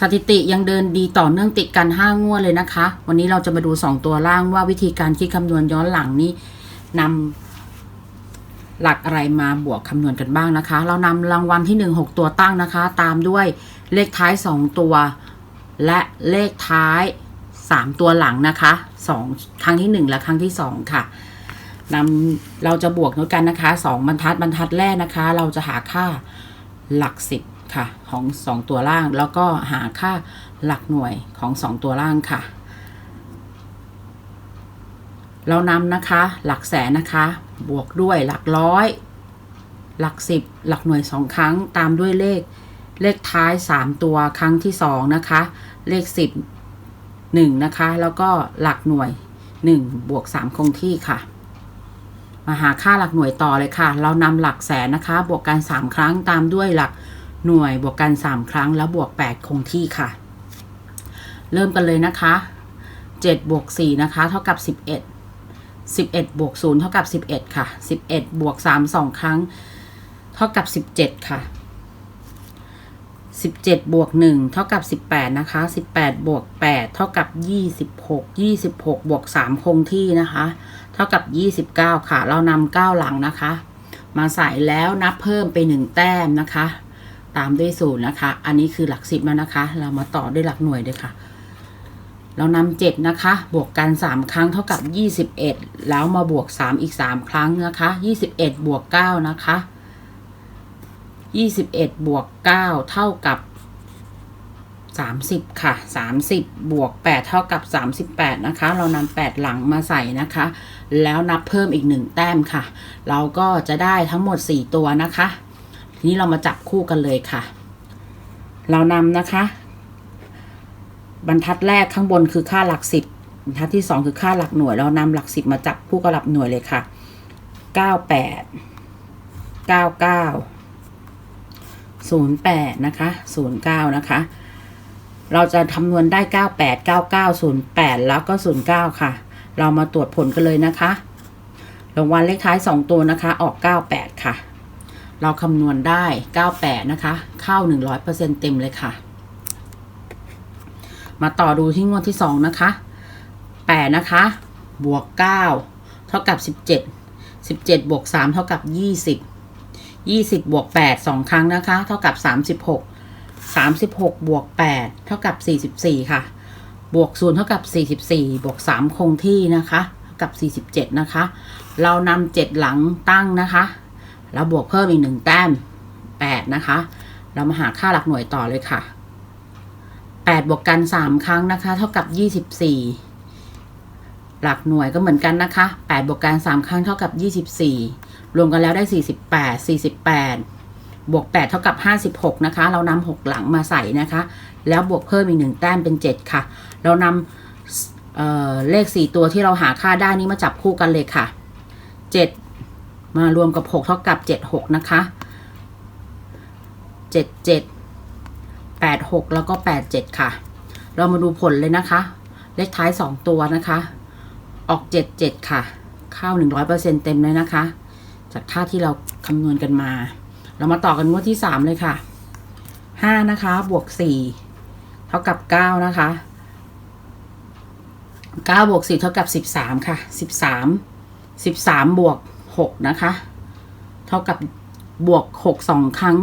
สถิติยังเดินดีต่อเนื่องติดกัน5งวดเลยนะคะ วันนี้เราจะมาดู 2 ตัวล่างว่าวิธีการคิดคำนวณย้อนหลังนี้นำหลักอะไรมาบวกคำนวณกันบ้างนะคะ เรานำรางวัลที่ 1 6 ตัวตั้งนะคะ ตามด้วยเลขท้าย 2 ตัว และเลขท้าย 3 ตัวหลังนะคะ 2 ครั้งที่ 1 และครั้งที่ 2 ค่ะนำเราจะบวกด้วยกันนะคะสองบรรทัดบรรทัดแรกนะคะ เราจะหาค่าหลักสิบ ค่ะของสองตัวล่างแล้วก็หาค่าหลักหน่วยของสองตัวล่างค่ะ เรานำนะคะ หลักแสนนะคะ บวกด้วยหลักร้อย หลักสิบหลักหน่วยสองครั้งตามด้วยเลขเลขท้ายสามตัวครั้งที่สองนะคะ เลขสิบหนึ่งนะคะ แล้วก็หลักหน่วยหนึ่งบวกสามคงที่ค่ะ มาหาค่าหลักหน่วยต่อเลยค่ะ เรานำหลักแสนนะคะ บวกกัน 3 ครั้งตามด้วยหลัก หน่วยบวกกัน 3 ครั้งแล้วบวก 8 คงที่ค่ะ เริ่มกันเลยนะคะ 7 บวก 4 นะคะ เท่ากับ 11 11 บวก 0 เท่ากับ 11 ค่ะ 11 บวก 3 2 ครั้ง เท่ากับ 17 ค่ะ 17 บวก 1 เท่ากับ 18 นะคะ 18 บวก 8 เท่ากับ 26 26 บวก 3 คงที่นะคะ เท่ากับ 29 ค่ะ เรานำ9หลังนะคะ มาใส่แล้วนับเพิ่มไป 1 แต้มนะคะ ตามด้วยศูนย์นะคะ อันนี้คือหลักสิบแล้วนะคะ เรามาต่อด้วยหลักหน่วยเลยค่ะ เรานำเจ็ดนะคะ บวกกัน3ครั้งเท่ากับ21แล้วมาบวก3อีก3ครั้งนะคะ21บวก9นะคะ21บวก9เท่ากับ30ค่ะ30บวก8เท่ากับ38นะคะ เรานำ8หลังมาใส่นะคะ แล้วนับเพิ่มอีก1แต้มค่ะ เราก็จะได้ทั้งหมด4ตัวนะคะ ทีนี้เรามาจับคู่กันเลยค่ะ เรานำนะคะ บรรทัดแรกข้างบนคือค่าหลัก10บบรรทัดที่2คือค่าหลักหน่วย เรานำหลัก10มาจับคู่กับหลักหน่วยเลยค่ะ98 99 08นะคะ09นะคะ เราจะคำนวณได้98 99 08แล้วก็09ค่ะ เรามาตรวจผลกันเลยนะคะรางวัลเลขท้าย2ตัวนะคะ ออก98ค่ะ เราคำนวณได้ 98 นะคะ เข้า 100%เต็มเลยค่ะ มาต่อดูที่งวดที่ 2 นะคะ 8 นะคะ บวก 9 เท่ากับ 17 17 บวก 3 เท่ากับ 20 20 บวก 8 2 ครั้งนะคะ เท่ากับ 36 36 บวก 8 เท่ากับ 44 ค่ะ บวก 0 เท่ากับ 44 บวก 3 คงที่นะคะ กับ 47 นะคะ เรานำ7หลังตั้งนะคะ แล้วบวกเพิ่มอีก1แต้ม8นะคะ เรามาหาค่าหลักหน่วยต่อเลยค่ะ8บวกกัน3ครั้งนะคะ เท่ากับ24หลักหน่วยก็เหมือนกันนะคะ8บวกกัน3ครั้งเท่ากับ24รวมกันแล้วได้48 48บวก8เท่ากับ56นะคะ เรานำ6หลังมาใส่นะคะ แล้วบวกเพิ่มอีก1แต้มเป็น7ค่ะ เรานำเเลข4ตัวที่เราหาค่าได้นี้มาจับคู่กันเลยค่ะ7 มารวมกับ 6 เท่ากับ 76 นะคะ 77 86 แล้วก็ 87 ค่ะ เรามาดูผลเลยนะคะ เลขท้าย 2 ตัวนะคะ ออก 77 ค่ะ เข้า 100%เต็มเลยนะคะ จากค่าที่เราคำนวณกันมา เรามาต่อกันงวดที่ 3 เลยค่ะ 5 นะคะ บวก 4 เท่ากับ 9 นะคะ9บวก4เท่ากับ 13 ค่ะ 13 13 บวก 6 นะคะ เท่ากับบวก 6 2 ครั้ง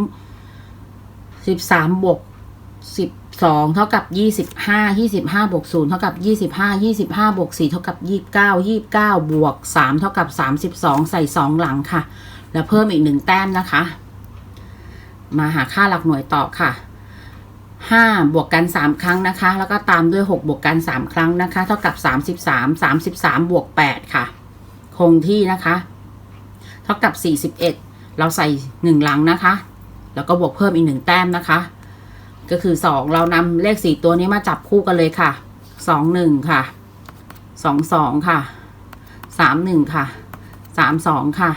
13 บวก 12 เท่ากับ 25 25 บวก 0 เท่ากับ 25 25 บวก 4 เท่ากับ 29 29 บวก 3 เท่ากับ 32 ใส่ 2 หลังค่ะ แล้วเพิ่มอีก 1 แต้มนะคะ มาหาค่าหลักหน่วยต่อค่ะ5บวกกัน3ครั้งนะคะ แล้วก็ตามด้วย6บวกกัน3ครั้งนะคะ เท่ากับ33 33บวก8ค่ะ คงที่นะคะ เท่ากับ 41 เราใส่ 1 หลังนะคะ แล้วก็บวกเพิ่มอีก 1 แต้มนะคะ ก็คือสองเรานำเลขสี่ตัวนี้มาจับคู่กันเลยค่ะสองหนึ่งค่ะสองสองค่ะสามหนึ่งค่ะสามสองค่ะ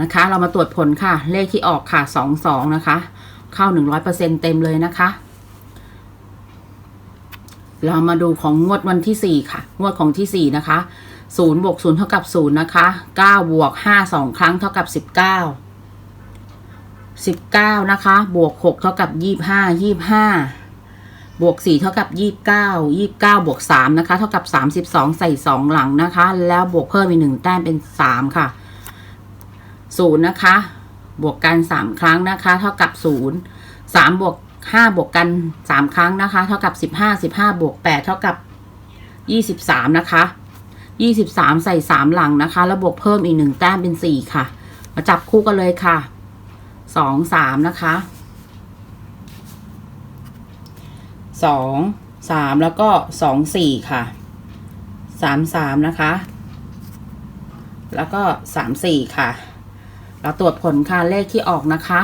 นะคะ เรามาตรวจผลค่ะ เลขที่ออกค่ะสองสองนะคะ เข้าหนึ่งร้อยเปอร์เซ็นเต็มเลยนะคะ เรามาดูของงวดวันที่สี่ค่ะ งวดของที่สี่นะคะศูนย์บวกศูนย์เท่ากับศูนย์นะคะเก้าบวกห้าสองครั้งเท่ากับสิบเก้าสิบเก้านะคะ บวกหกเท่ากับยี่ห้ายี่ห้าบวกสี่เท่ากับยี่บเก้ายี่บเก้าบวกสามนะคะ เท่ากับสามสิบสองใส่สองหลังนะคะ แล้วบวกเพิ่มอีกหนึ่งแต้มเป็นสามค่ะศูนย์นะคะ บวกกันสามครั้งนะคะ เท่ากับศูนย์สามบวก ห้าบวกกันสามครั้งนะคะ เท่ากับสิบห้าสิบห้าบวกแปดเท่ากับยี่สิบสามนะคะยี่สิบสามใส่สามหลังนะคะ แล้วบวกเพิ่มอีกหนึ่งแต้มเป็นสี่ค่ะ มาจับคู่กันเลยค่ะสองสามนะคะสองสามแล้วก็สองสี่ค่ะสามสามนะคะ แล้วก็สามสี่ค่ะ เราตรวจผลค่ะเลขที่ออกนะคะ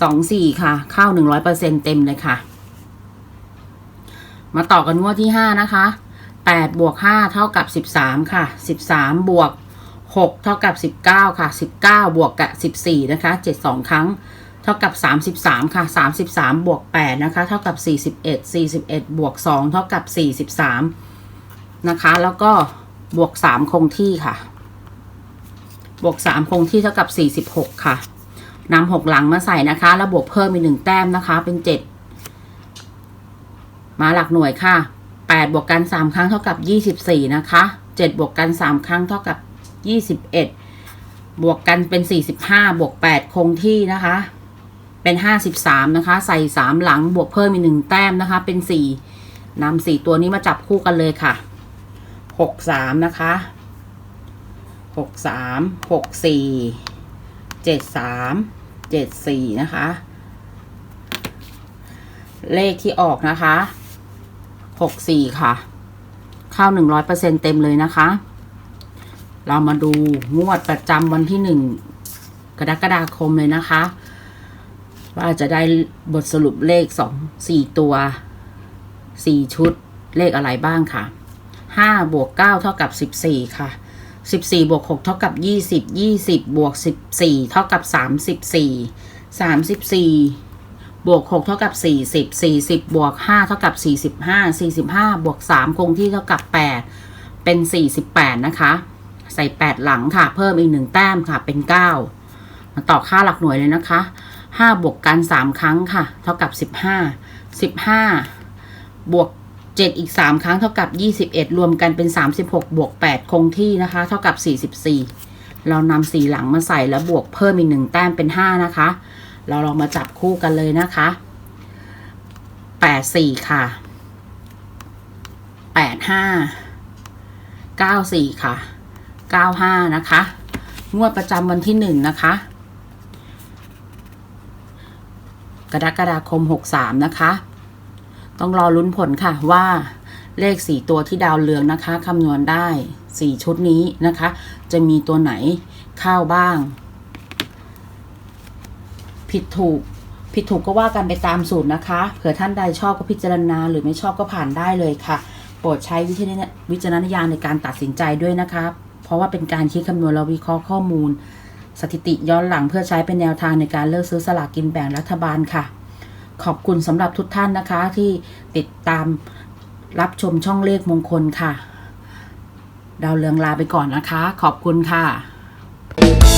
สองสี่ค่ะเข้าหนึ่งร้อยเปอร์เซ็นเต็มเลยค่ะ มาต่อกันงวดที่ห้านะคะแปดบวกห้าเท่ากับสิบสามค่ะสิบสามบวกหกเท่ากับสิบเก้าค่ะสิบเก้าบวกกับสิบสี่นะคะเจ็ดสองครั้ง เท่ากับสามสิบสามค่ะสามสิบสามบวกแปดนะคะเท่ากับสี่สิบเอ็ดสี่สิบเอ็ดบวกสองเท่ากับสี่สิบสามนะคะ แล้วก็บวกสามคงที่ค่ะ บวกสามคงที่เท่ากับสี่สิบหกค่ะ นำหกหลังมาใส่นะคะแล้วบเพิ่มอีกหนึ่งแต้มนะคะ เป็นเจ็ดมาหลักหน่วยค่ะแปดบวกกันสามครั้งเท่ากับยี่สิบสี่นะคะเจ็ดบวกกันสามครั้งเท่ากับยี่สิบเอ็ดบวกกันเป็นสี่สิบห้าบวกแปดคงที่นะคะ เป็นห้าสิบสามนะคะ ใส่สามหลังบวกเพิ่มอีกหนึ่งแต้มนะคะ เป็นสี่นำสี่ตัวนี้มาจับคู่กันเลยค่ะหกสามนะคะหกสามหกสี่ เจ็ดสามเจ็ดสี่นะคะ เลขที่ออกนะคะหกสี่ค่ะ เข้าหนึ่งร้อยเปอร์เซ็นเต็มเลยนะคะ เรามาดูงวดประจำวันที่หนึ่งกรกฎาคมเลยนะคะ ว่าจะได้บทสรุปเลขสองสี่ตัวสี่ชุดเลขอะไรบ้างค่ะห้าบวกเก้าเท่ากับสิบสี่ค่ะ สิบสี่บวกหกเท่ากับยี่สิบยี่สิบบวกสิบสี่เท่ากับสามสิบสี่สามสิบสี่บวกหกเท่ากับสี่สิบสี่สิบบวกห้าเท่ากับสี่สิบห้าสี่สิบห้าบวกสามคงที่เท่ากับแปดเป็นสี่สิบแปดนะคะ ใส่แปดหลังค่ะ เพิ่มอีกหนึ่งแต้มค่ะ เป็นเก้ามาต่อค่าหลักหน่วยเลยนะคะห้าบวกกันสามครั้งค่ะ เท่ากับสิบห้าสิบห้าบวก เจ็ดอีกสามครั้งเท่ากับยี่สิบเอ็ดรวมกันเป็นสามสิบหกบวกแปดคงที่นะคะ เท่ากับสี่สิบสี่เรานำสี่หลังมาใส่แล้วบวกเพิ่มอีกหนึ่งแต้มเป็นห้านะคะ เราลองมาจับคู่กันเลยนะคะแปดสี่ค่ะแปดห้าเก้าสี่ค่ะ 95 นะคะ งวดประจำวันที่ 1 นะคะกรกฎาคม 63 นะคะ ต้องรอลุ้นผลค่ะว่าเลข 4 ตัวที่ดาวเรืองนะคะคำนวณได้ 4 ชุดนี้นะคะ จะมีตัวไหนเข้าบ้าง ผิดถูก ผิดถูกก็ว่ากันไปตามสูตรนะคะ เผื่อท่านใดชอบก็พิจารณา หรือไม่ชอบก็ผ่านได้เลยค่ะ โปรดใช้วิจารณวิจารณญาณในการตัดสินใจด้วยนะคะ เพราะว่าเป็นการคิดคำนวณและวิเคราะห์ข้อมูล สถิติย้อนหลังเพื่อใช้เป็นแนวทางในการเลือกซื้อสลากกินแบ่งรัฐบาลค่ะ ขอบคุณสำหรับทุกท่านนะคะที่ติดตามรับชมช่องเลขมงคลค่ะ ดาวเรืองลาไปก่อนนะคะ ขอบคุณค่ะ